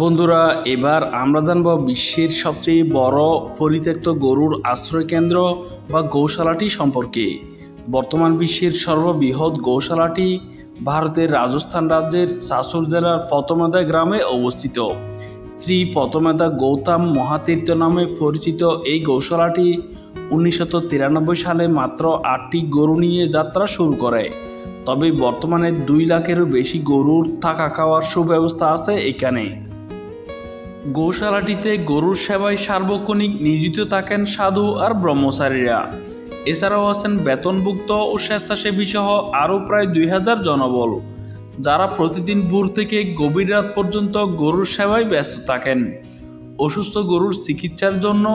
বন্ধুরা, এবার আমরা জানব বিশ্বের সবচেয়ে বড় পরিত্যক্ত গরুর আশ্রয়কেন্দ্র বা গৌশালাটি সম্পর্কে। বর্তমান বিশ্বের সর্ববৃহৎ গৌশালাটি ভারতের রাজস্থান রাজ্যের সাসুর জেলার পতমেদা গ্রামে অবস্থিত। শ্রী পতমেদা গৌতম মহাতীর্থ নামে পরিচিত এই গৌশালাটি উনিশশো তিরানব্বই সালে মাত্র আটটি গরু নিয়ে যাত্রা শুরু করে। তবে বর্তমানে দুই লাখেরও বেশি গরুর থাকা খাওয়ার সুব্যবস্থা আছে এখানে। গৌশালাটিতে গরুর সেবায় সার্বক্ষণিক নিয়োজিত থাকেন সাধু আর ব্রহ্মচারীরা। এছাড়াও আছেন বেতনভুক্ত ও স্বেচ্ছাসেবী সহ আরও প্রায় দুই হাজার জনবল, যারা প্রতিদিন ভোর থেকে গভীর রাত পর্যন্ত গরুর সেবায় ব্যস্ত থাকেন। অসুস্থ গরুর চিকিৎসার জন্য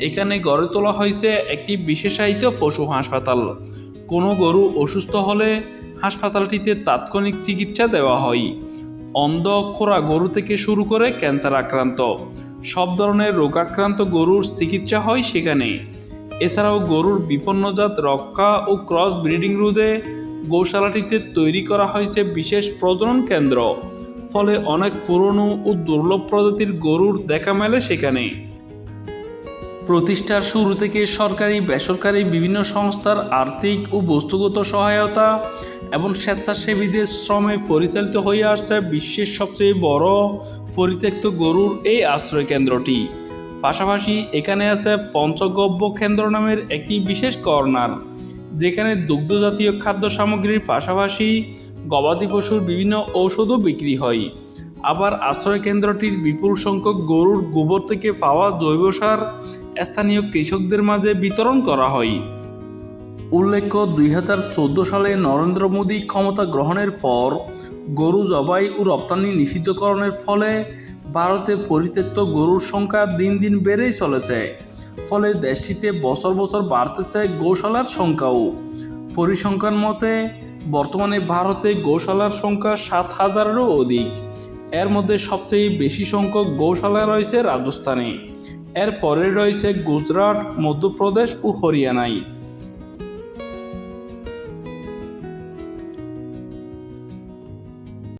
এখানে গড়ে তোলা হয়েছে একটি বিশেষায়িত পশু হাসপাতাল। কোনো গরু অসুস্থ হলে হাসপাতালটিতে তাৎক্ষণিক চিকিৎসা দেওয়া হয়। অন্ধ অক্ষরা গরু থেকে শুরু করে ক্যান্সার আক্রান্ত। সব ধরনের রোগাক্রান্ত গরুর চিকিৎসা হয় সেখানে। এছাড়াও গরুর বিপন্নজাত রক্ষা ও ক্রস ব্রিডিং রোধে গৌশালাটিতে তৈরি করা হয়েছে বিশেষ প্রজনন কেন্দ্র। ফলে অনেক পুরনো ও দুর্লভ প্রজাতির গরুর দেখা মেলে সেখানে। প্রতিষ্ঠার শুরু থেকে সরকারি, বেসরকারি বিভিন্ন সংস্থার আর্থিক ও বস্তুগত সহায়তা এবং স্বেচ্ছাসেবীদের শ্রমে পরিচালিত হয়ে আসছে বিশ্বের সবচেয়ে বড় পরিত্যক্ত গরুর এই আশ্রয় কেন্দ্রটি। পাশাপাশি এখানে আছে পঞ্চগব্য কেন্দ্র নামের একটি বিশেষ কর্নার, যেখানে দুগ্ধজাতীয় খাদ্য সামগ্রীর পাশাপাশি গবাদি পশুর বিভিন্ন ঔষধও বিক্রি হয়। আবার আশ্রয় কেন্দ্রটির বিপুল সংখ্যক গরুর গোবর থেকে পাওয়া জৈব সার স্থানীয় কৃষকদের মাঝে বিতরণ করা হয়। উল্লেখ্য, দুই হাজার চোদ্দ সালে নরেন্দ্র মোদী ক্ষমতা গ্রহণের পর গরু জবাই ও রপ্তানি নিষিদ্ধকরণের ফলে ভারতে পরিত্যক্ত গরুর সংখ্যা দিন দিন বেড়েই চলেছে। ফলে দেশটিতে বছর বছর বাড়তেছে গোশালার সংখ্যাও। পরিসংখ্যান মতে, বর্তমানে ভারতে গোশালার সংখ্যা সাত হাজারেরও অধিক। এর মধ্যে সবচেয়ে বেশি সংখ্যক গৌশালা রয়েছে রাজস্থানে। এর পরে রয়েছে গুজরাট, মধ্যপ্রদেশ ও হরিয়ানায়।